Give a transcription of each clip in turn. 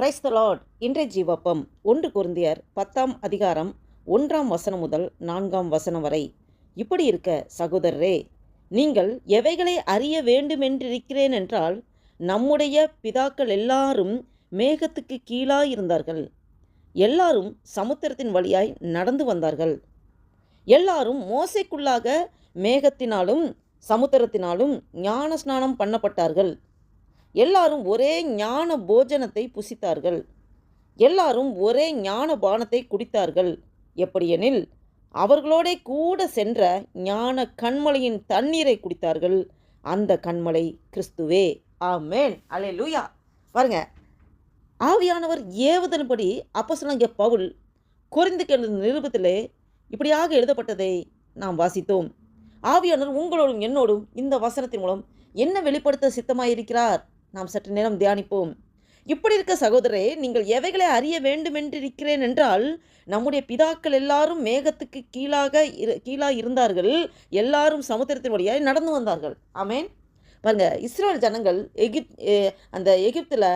Praise the Lord இன்றைய ஜீவப்பம் ஒன்று குருந்தியர் பத்தாம் அதிகாரம் ஒன்றாம் வசனம் முதல் நான்காம் வசனம் வரை. இப்படி இருக்க சகோதரரே நீங்கள் எவைகளை அறிய வேண்டுமென்றிருக்கிறேன் என்றால் நம்முடைய பிதாக்கள் எல்லாரும் மேகத்துக்கு கீழாய் இருந்தார்கள் எல்லாரும் சமுத்திரத்தின் வழியாய் நடந்து வந்தார்கள். எல்லாரும் மோசைக்குள்ளாக மேகத்தினாலும் சமுத்திரத்தினாலும் ஞான ஸ்நானம் பண்ணப்பட்டார்கள். எல்லாரும் ஒரே ஞான போஜனத்தை புசித்தார்கள். எல்லாரும் ஒரே ஞான பானத்தை குடித்தார்கள். எப்படியெனில் அவர்களோடே கூட சென்ற ஞான கண்மலையின் தண்ணீரை குடித்தார்கள். அந்த கண்மலை கிறிஸ்துவே. ஆமேன். அலே லூயா பாருங்க ஆவியானவர் ஏவுதன்படி அப்போஸ்தலனாகிய பவுல் குறைந்து எழுதின நிருபத்திலே இப்படியாக எழுதப்பட்டதை நாம் வாசித்தோம். ஆவியானவர் உங்களோடும் என்னோடும் இந்த வசனத்தின் மூலம் என்ன வெளிப்படுத்த சித்தமாயிருக்கிறார்? நாம் சற்று நேரம் தியானிப்போம். இப்படி இருக்க சகோதரே நீங்கள் எவைகளை அறிய வேண்டுமென்றிருக்கிறேன் என்றால் நம்முடைய பிதாக்கள் எல்லாரும் மேகத்துக்கு கீழாக இரு கீழாக இருந்தார்கள். எல்லாரும் சமுத்திரத்தின் வழியாக நடந்து வந்தார்கள். ஆமேன். பாருங்க இஸ்ரேல் ஜனங்கள் எகிப் அந்த எகிப்தில்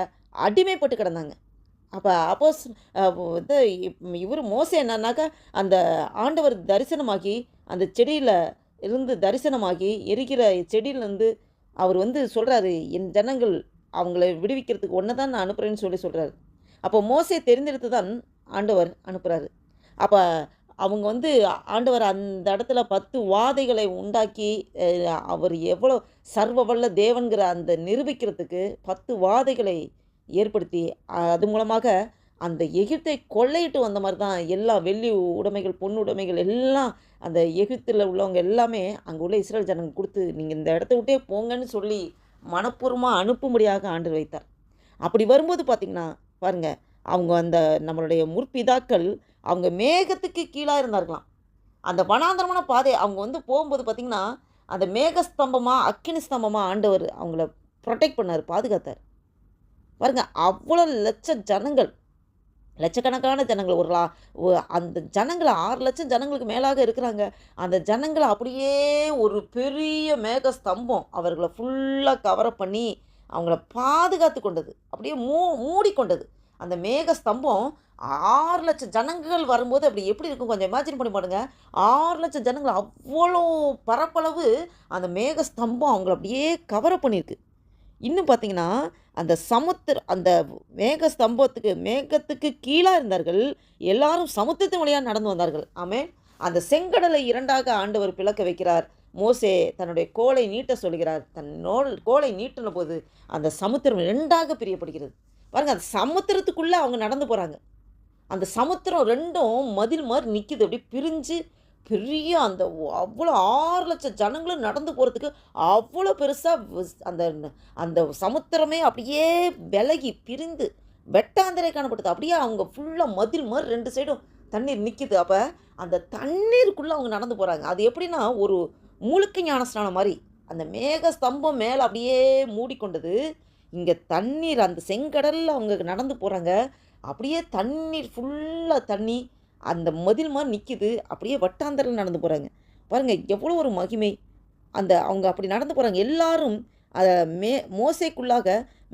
அடிமைப்பட்டு கிடந்தாங்க. அப்போ அப்போஸ் இது இவர் மோசம் என்னன்னாக்கா அந்த ஆண்டவர் தரிசனமாகி அந்த செடியில் இருந்து தரிசனமாகி எரிக்கிற செடியிலேருந்து அவர் வந்து சொல்கிறாரு என் ஜனங்கள் அவங்கள விடுவிக்கிறதுக்கு ஒன்று தான் நான் அனுப்புகிறேன்னு சொல்லி சொல்கிறாரு அப்போ மோசே தெரிந்தெடுத்து தான் ஆண்டவர் அனுப்புகிறாரு அப்போ அவங்க வந்து ஆண்டவர் அந்த இடத்துல பத்து வாதைகளை உண்டாக்கி அவர் எவ்வளோ சர்வ வல்ல தேவன்கிற அந்த நிரூபிக்கிறதுக்கு பத்து வாதைகளை ஏற்படுத்தி அது மூலமாக அந்த எகிப்தை கொள்ளையிட்டு வந்த மாதிரி தான் எல்லா வெள்ளி உடைமைகள் பொண்ணு உடைமைகள் எல்லாம் அந்த எகிப்தில் உள்ளவங்க எல்லாமே அங்கே உள்ள இஸ்ரேல் ஜனங்க கொடுத்து நீங்கள் இந்த இடத்த விட்டே போங்கன்னு சொல்லி மனப்பூர்வமாக அனுப்பும்படியாக ஆண்டு வைத்தார். அப்படி வரும்போது பார்த்திங்கன்னா பாருங்க அவங்க அந்த நம்மளுடைய முற்பிதாக்கள் அவங்க மேகத்துக்கு கீழாக இருந்தார்களாம். அந்த வனாந்தரமான பாதை அவங்க வந்து போகும்போது பார்த்திங்கன்னா அந்த மேகஸ்தம்பமாக அக்கினி ஸ்தம்பமாக ஆண்டவர் அவங்கள ப்ரொடெக்ட் பண்ணார் பாதுகாத்தார். பாருங்க அவ்வளோ லட்ச ஜனங்கள் லட்சக்கணக்கான ஜனங்கள் ஒரு லா- அந்த ஜனங்களை ஆறு லட்சம் ஜனங்களுக்கு மேலாக இருக்கிறாங்க. அந்த ஜனங்களை அப்படியே ஒரு பெரிய மேக ஸ்தம்பம் அவர்களை ஃபுல்லாக கவரப் பண்ணி அவங்கள பாதுகாத்து கொண்டது. அப்படியே மூ மூடிக்கொண்டது. அந்த மேக ஸ்தம்பம் ஆறு லட்சம் ஜனங்கள் வரும்போது அப்படி எப்படி இருக்கும்? கொஞ்சம் இமேஜின் பண்ணி பாருங்க. ஆறு லட்சம் ஜனங்கள் அவ்வளோ பரப்பளவு அந்த மேக ஸ்தம்பம் அவங்கள அப்படியே கவர் பண்ணியிருக்கு. இன்னும் பார்த்தீங்கன்னா அந்த சமுத்திர அந்த மேக ஸ்தம்பத்துக்கு மேகத்துக்கு கீழாக இருந்தார்கள். எல்லாரும் சமுத்திரத்தின் வழியாக நடந்து வந்தார்கள். ஆமே அந்த செங்கடலை இரண்டாக ஆண்டவர் பிளக்க வைக்கிறார். மோசே தன்னுடைய கோலை நீட்ட சொல்கிறார். தன் நோல் கோலை நீட்டின போது அந்த சமுத்திரம் ரெண்டாக பிரியப்படுகிறது. பாருங்க அந்த சமுத்திரத்துக்குள்ளே அவங்க நடந்து போகிறாங்க அந்த சமுத்திரம் ரெண்டும் மதில் மாதிரி நிற்கிது அப்படியே பிரிஞ்சு பெரிய அந்த அவ்வளோ ஆறு லட்சம் ஜனங்களும் நடந்து போகிறதுக்கு அவ்வளோ பெருசாக அந்த அந்த சமுத்திரமே அப்படியே விலகி பிரிந்து வெட்டாந்தரை காணப்படுது அப்படியே அவங்க ஃபுல்லாக மதில் மாதிரி ரெண்டு சைடும் தண்ணீர் நிற்கிது அப்போ அந்த தண்ணீருக்குள்ளே அவங்க நடந்து போகிறாங்க அது எப்படின்னா ஒரு முழுக்க ஞானஸ்நானம் மாதிரி. அந்த மேக ஸ்தம்பம் மேலே அப்படியே மூடிக்கொண்டது. இங்கே தண்ணீர் அந்த செங்கடலில் அவங்க நடந்து போகிறாங்க அப்படியே தண்ணீர் ஃபுல்லாக தண்ணி அந்த மதில் மாதிரி நிற்கிது அப்படியே வட்டாந்தரில் நடந்து போகிறாங்க பாருங்கள் எவ்வளோ ஒரு மகிமை. அந்த அவங்க அப்படி நடந்து போகிறாங்க எல்லாரும் அதை மே மோசைக்குள்ளாக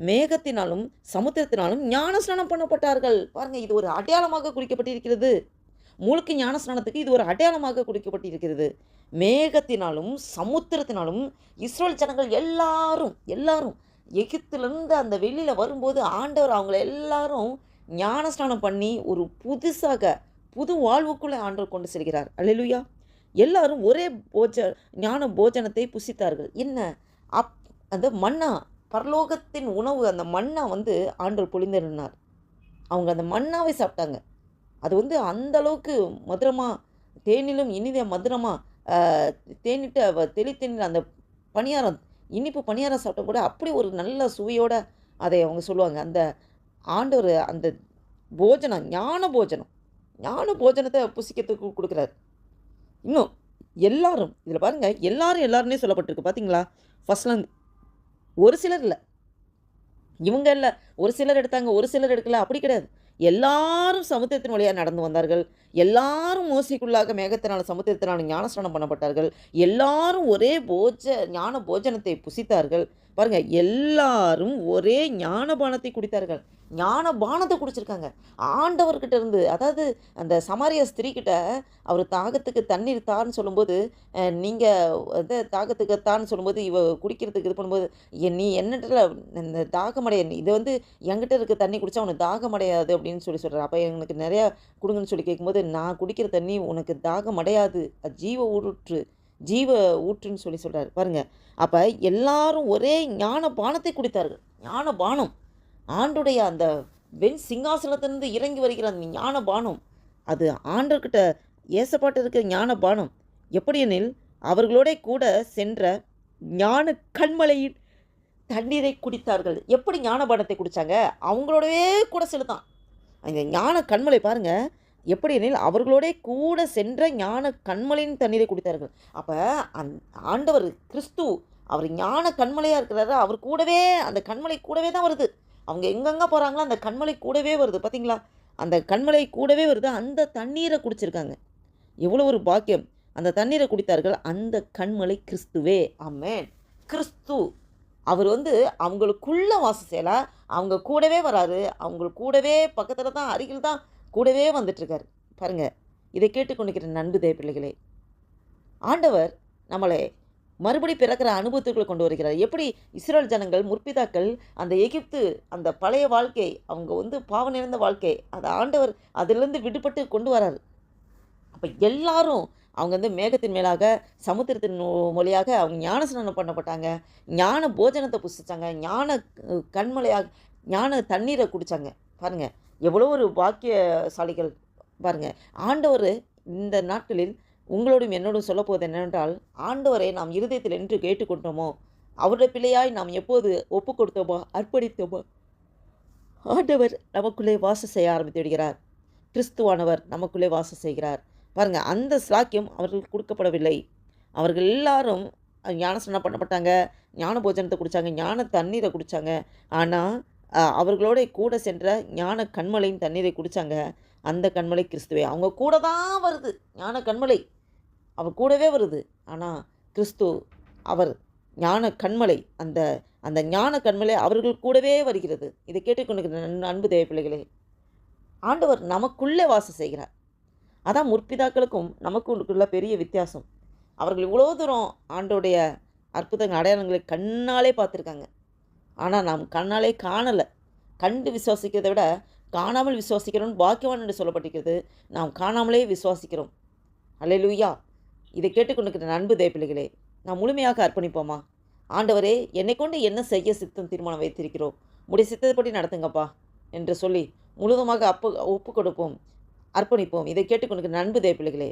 மேகத்தினாலும் சமுத்திரத்தினாலும் ஞானஸ்நானம் பண்ணப்பட்டார்கள். பாருங்கள் இது ஒரு அடையாளமாக குறிக்கப்பட்டிருக்கிறது. முழுக்க ஞானஸ்நானத்துக்கு இது ஒரு அடையாளமாக குறிக்கப்பட்டிருக்கிறது. மேகத்தினாலும் சமுத்திரத்தினாலும் இஸ்ரோல் ஜனங்கள் எல்லாரும் எல்லாரும் எகிப்துலேருந்து அந்த வெளியில் வரும்போது ஆண்டவர் அவங்கள எல்லாரும் ஞானஸ்நானம் பண்ணி ஒரு புதுசாக புது வாழ்வுக்குள்ளே ஆண்டவர் கொண்டு செல்கிறார். அல்லேலூயா. எல்லாரும் ஒரே போஜ ஞான போஜனத்தை புசித்தார்கள். என்ன? அப் அந்த மன்னா பரலோகத்தின் உணவு அந்த மன்னா வந்து ஆண்டவர் பொழிந்திருந்தார். அவங்க அந்த மன்னாவை சாப்பிட்டாங்க. அது வந்து அந்த அளவுக்கு மதுரமாக தேனிலும் இனித மதுரமாக தேனிட்டு தெளித்தேனில் அந்த பணியாரம் இனிப்பு பணியாரம் சாப்பிட்ட கூட அப்படி ஒரு நல்ல சுவையோடு அதை அவங்க சொல்லுவாங்க. அந்த ஆண்டவர் அந்த போஜனம் ஞான போஜனம். ஞான போஜனத்தை புசிக்கிறதுக்கு கொடுக்குறாரு. இன்னும் எல்லாரும் இதில் பாருங்கள் எல்லாரும் எல்லாருமே சொல்லப்பட்டிருக்கு பார்த்தீங்களா ஃபர்ஸ்ட்லாம் ஒரு சிலர் இல்லை. இவங்க இல்லை. ஒரு சிலர் எடுத்தாங்க ஒரு சிலர் எடுக்கல அப்படி கிடையாது. எல்லாரும் சமுத்திரத்தின் வழியாக நடந்து வந்தார்கள். எல்லாரும் மோசிக்குள்ளாக மேகத்தினால் சமுத்திரத்தினால் ஞானஸ்நானம் பண்ணப்பட்டார்கள். எல்லாரும் ஒரே போஜ ஞான போஜனத்தை புசித்தார்கள். பாருங்கள் எல்லாரும் ஒரே ஞானபானத்தை குடித்தார்கள். ஞானபானத்தை குடிச்சிருக்காங்க. ஆண்டவர்கிட்ட இருந்து அதாவது அந்த சமாரிய ஸ்திரீக்கிட்ட அவர் தாகத்துக்கு தண்ணீர் தான்னு சொல்லும்போது நீங்கள் வந்து தாகத்துக்கு தான்னு சொல்லும்போது இவ குடிக்கிறதுக்கு இது பண்ணும்போது நீ என்னட்ட இந்த தாகமடைய நீ இது வந்து என்கிட்ட இருக்க தண்ணி குடித்தா உனக்கு தாகமடையாது அப்படின்னு சொல்லி சொல்கிறார் அப்போ எனக்கு நிறையா கொடுங்கன்னு சொல்லி கேட்கும்போது நான் குடிக்கிற தண்ணி உனக்கு தாகமடையாது அது ஜீவ ஊற்று ஜீவ ஊற்றுன்னு சொல்லி சொல்கிறார் பாருங்க. அப்போ எல்லாரும் ஒரே ஞான பானத்தை குடித்தார்கள். ஞான பானம். ஆண்டுடைய அந்த வெண் சிங்காசனத்திலிருந்து இறங்கி வருகிற அந்த ஞான பானம். அது ஆண்டர்கிட்ட ஏசப்பாட்டு இருக்கிற ஞான பானம். எப்படியெனில் அவர்களோட கூட சென்ற ஞான கண்மலையின் தண்ணீரை குடித்தார்கள். எப்படி ஞான பானத்தை குடித்தாங்க அவங்களோடவே கூட செலுத்தான் அந்த ஞான கண்மலை பாருங்க. எப்படி எனில் அவர்களோட கூட சென்ற ஞான கண்மலையின் தண்ணீரை குடித்தார்கள். அப்போ அந் ஆண்டவர் கிறிஸ்து அவர் ஞான கண்மலையாக இருக்கிறாரு அவர் கூடவே அந்த கண்மலை கூடவே தான் வருது. அவங்க எங்கெங்கே போகிறாங்களோ அந்த கண்மலை கூடவே வருது பார்த்தீங்களா அந்த கண்மலை கூடவே வருது அந்த தண்ணீரை குடிச்சிருக்காங்க. எவ்வளோ ஒரு பாக்கியம். அந்த தண்ணீரை குடித்தார்கள் அந்த கண்மலை கிறிஸ்துவே. ஆமென். கிறிஸ்து. அவர் வந்து அவங்களுக்குள்ள வாசம் செய்யலை அவங்க கூடவே வராரு அவங்க கூடவே பக்கத்தில் தான் அருகில் தான் கூடவே வந்துட்டுருக்காரு. பாருங்க இதை கேட்டுக்கொண்டிருக்கிற நண்பு தேவ பிள்ளைகளே ஆண்டவர் நம்மளை மறுபடி பிறக்கிற அனுபவத்துக்குள்ளே கொண்டு வருகிறார். எப்படி இஸ்ரேல் ஜனங்கள் முற்பிதாக்கள் அந்த எகிப்து அந்த பழைய வாழ்க்கை அவங்க வந்து பாவம் நிறைந்த வாழ்க்கை அதை ஆண்டவர் அதிலிருந்து விடுபட்டு கொண்டு வரார். அப்போ எல்லாரும் அவங்க வந்து மேகத்தின் மேலாக சமுத்திரத்தின் மொழியாக அவங்க ஞானஸ்நானம் பண்ணப்பட்டாங்க. ஞான போஜனத்தை புசித்தாங்க ஞான கண்மலையாக ஞான தண்ணீரை குடித்தாங்க பாருங்கள் எவ்வளோ ஒரு பாக்கியசாலிகள் பாருங்கள் ஆண்டவர் இந்த நாட்களில் உங்களோடும் என்னோடும் சொல்லப்போவது என்னென்றால் ஆண்டவரை நாம் இருதயத்தில் என்று கேட்டுக்கொண்டோமோ அவருடைய பிள்ளையாய் நாம் எப்போது ஒப்பு கொடுத்தோமோ அர்ப்பணித்தோமோ ஆண்டவர் நமக்குள்ளே வாசம் செய்ய ஆரம்பித்து விடுகிறார். கிறிஸ்துவானவர் நமக்குள்ளே வாசம் செய்கிறார். பாருங்கள் அந்த சாக்கியம் அவர்களுக்கு கொடுக்கப்படவில்லை. அவர்கள் எல்லாரும் ஞானஸ்நானம் பண்ணப்பட்டாங்க ஞான போஜனத்தை குடித்தாங்க ஞான தண்ணீரை குடித்தாங்க ஆனால் அவர்களோட கூட சென்ற ஞான கண்மலையின் தண்ணீரை குடித்தாங்க அந்த கண்மலை கிறிஸ்துவே. அவங்க கூட தான் வருது. ஞான கண்மலை. அவர் கூடவே வருது. ஆனால் கிறிஸ்து அவர் ஞான கண்மலை அந்த அந்த ஞான கண்மலை அவர்கள் கூடவே வருகிறது. இதை கேட்டுக்கொண்டு நன்- அன்பு தேவை பிள்ளைகளே ஆண்டவர் நமக்குள்ளே வாசம் செய்கிறார். அதான் முற்பிதாக்களுக்கும் நமக்குள்ள பெரிய வித்தியாசம். அவர்கள் இவ்வளோ தூரம் ஆண்டோடைய அற்புதங்கள் அடையாளங்களை கண்ணாலே பார்த்துருக்காங்க. ஆனால் நாம் கண்ணாலே காணலை. கண்டு விசுவாசிக்கிறதை விட காணாமல் விசுவாசிக்கிறோம் பாக்கியவான் என்று சொல்லப்பட்டிருக்கிறது. நாம் காணாமலே விசுவாசிக்கிறோம். அல்லேலூயா. இதை கேட்டுக்கொண்டிருக்கிற அன்பு தேப்பிள்ளைகளே நாம் முழுமையாக அர்ப்பணிப்போமா? ஆண்டவரே என்னை கொண்டு என்ன செய்ய சித்தம் தீர்மானம் வைத்திருக்கிறோம்? முடி சித்தப்படி நடத்துங்கப்பா என்று சொல்லி முழுவதுமாக அப்பு ஒப்பு கொடுப்போம் அர்ப்பணிப்போம். இதை கேட்டுக்கொண்டிருக்கிற அன்பு தேப்பிள்ளைகளே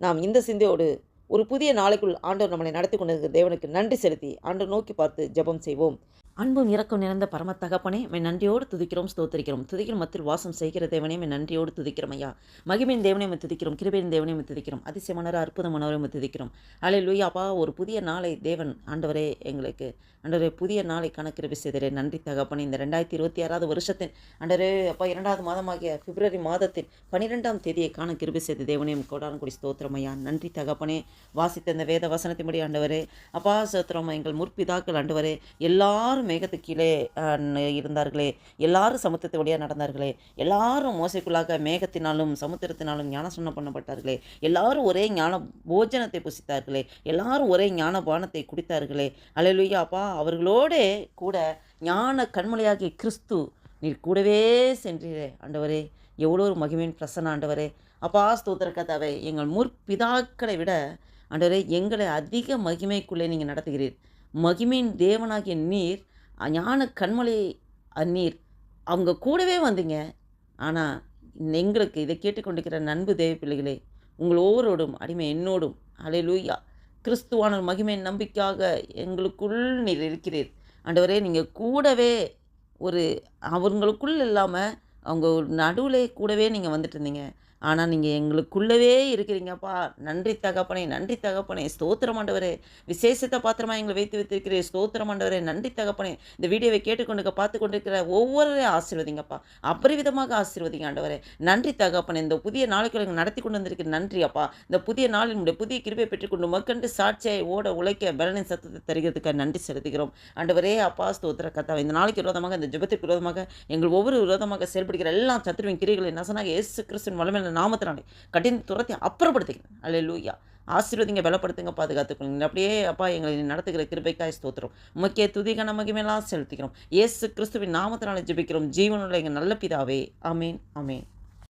நாம் இந்த சிந்தையோடு ஒரு புதிய நாளைக்குள் ஆண்டவர் நம்மளை நடத்தி கொண்டிருக்கிற தேவனுக்கு நன்றி செலுத்தி ஆண்டவர் நோக்கி பார்த்து ஜெபம் செய்வோம். அன்பும் இறக்கம் நிறைந்த பரம தகப்பனே மை நன்றியோடு துதிக்கிறோம் ஸ்தோத்திரிக்கிறோம். துதிக்கிற மத்தில் வாசம் செய்கிற தேவனே மே நன்றியோடு துதிக்கிறோம் ஐயா. மகிமின் தேவனே துதிக்கிறோம் கிருபையின் தேவனே துதிக்கிறோம் அதிசயமானவர அற்புதமானவரை மை துதிக்கிறோம். அலை லூயாப்பா ஒரு புதிய நாளை தேவன் ஆண்டவரே எங்களுக்கு. ஆண்டவரே புதிய நாளை கணக்கிற செய்தரே. நன்றி தகப்பனே. இந்த ரெண்டாயிரத்தி இருபத்தி ஆறாவது வருஷத்தின் ஆண்டவரே அப்பா இரண்டாவது மாதமாகிய பிப்ரவரி மாதத்தின் பன்னிரெண்டாம் தேதியை காண கிருபி செய்த தேவனே கோடான குடி ஸ்தோத்திரம் ஐயா. நன்றி தகப்பனே. வாசித்த இந்த வேத வசனத்தின்படி ஆண்டவரே அப்பா சோத்திரம் எங்கள் முற்பிதாக்கள் ஆண்டவரே எல்லாரும் மேகத்துக்கு கீழே இருந்தார்களே. எல்லாரும் சமுத்திரத்தை வழியாக நடந்தார்களே. எல்லாரும் மோசைக்குள்ளாக மேகத்தினாலும் சமுத்திரத்தினாலும் ஞானஸ்நானம் பண்ணப்பட்டார்களே. எல்லாரும் ஒரே ஞான போஜனத்தை புசித்தார்களே. எல்லாரும் ஒரே ஞான பானத்தை குடித்தார்களே. அலையலுயா அப்பா அவர்களோடே கூட ஞான கண்மலையாகிய கிறிஸ்து நீர் கூடவே சென்றீரே ஆண்டவரே. எவ்வளோ ஒரு மகிமையின் பிரசன்ன ஆண்டவரே. அப்பா ஸ்தோத்திர கதாவை எங்கள் முற்பிதாக்களை விட ஆண்டவரே எங்களை அதிக மகிமைக்குள்ளே நீங்கள் நடத்துகிறீர். மகிமையின் தேவனாகிய நீர் ஞான கண்மலை அந்நீர். அவங்க கூடவே வந்தீங்க. ஆனால் எங்களுக்கு இதை கேட்டுக்கொண்டிருக்கிற நண்பு தேவ பிள்ளைகளே உங்கள் ஒவ்வொருவரோடும் அடிமை என்னோடும் அலையலூயா கிறிஸ்துவான மகிமையின் நம்பிக்கையாக எங்களுக்குள் நீர் இருக்கிறீர். ஆண்டவரே நீங்கள் கூடவே ஒரு அவங்களுக்குள் இல்லாமல் அவங்க நடுவில் கூடவே நீங்கள் வந்துட்டு இருந்தீங்க. ஆனால் நீங்கள் எங்களுக்குள்ளவே இருக்கிறீங்கப்பா. நன்றி தகப்பனே நன்றி தகப்பனே. ஸ்தோத்திரம் ஆண்டவரே. விசேஷத்தை பாத்திரமா எங்களை வைத்து வைத்திருக்கிறேன் ஸ்தோத்திரம் ஆண்டவரே. நன்றி தகப்பனே. இந்த வீடியோவை கேட்டுக்கொண்டு பார்த்து கொண்டிருக்கிற ஒவ்வொரு ஆசீர்வதிங்கப்பா. அபரிவிதமாக ஆசீர்வதிங்க ஆண்டவரே. நன்றி தகப்பனே. இந்த புதிய நாளைக்கு நடத்தி கொண்டு வந்திருக்கிற நன்றி அப்பா. இந்த புதிய நாளில் புதிய கிருபை பெற்றுக்கொண்டு மக்கண்டு சாட்சியை ஓட உழைக்க பலனின் சத்தத்தை தருகிறதுக்கு நன்றி செலுத்துகிறோம். ஆண்டவரே அப்பா ஸ்தோத்திர கத்தா இந்த நாளைக்கு விரோதமாக இந்த ஜபத்திற்கு விரோதமாக எங்கள் ஒவ்வொரு விரோதமாக செயல்படுகிற எல்லா சத்துருவின் கிரிகளை நசனாக இயேசு கிறிஸ்துவின் வளமையில் நாமத்தினாலே கடின துரத்தை அப்புறப்படுத்துகிறேன் அல்ல லூயா ஆசீர்வதிங்க பலப்படுத்துங்க பாதுகாத்துக்கொள்ளுங்க அப்படியே அப்பா எங்களை நடத்துகிற கிருபைக்காய் ஸ்தோத்திரம். முக்கிய துதிகன மகிமையெல்லாம் செலுத்திக்கிறோம் இயேசு கிறிஸ்துவின் நாமத்தினாலே ஜெபிக்கிறோம். ஜீவனுள்ள எங்கள் நல்ல பிதாவே. அமீன் அமீன்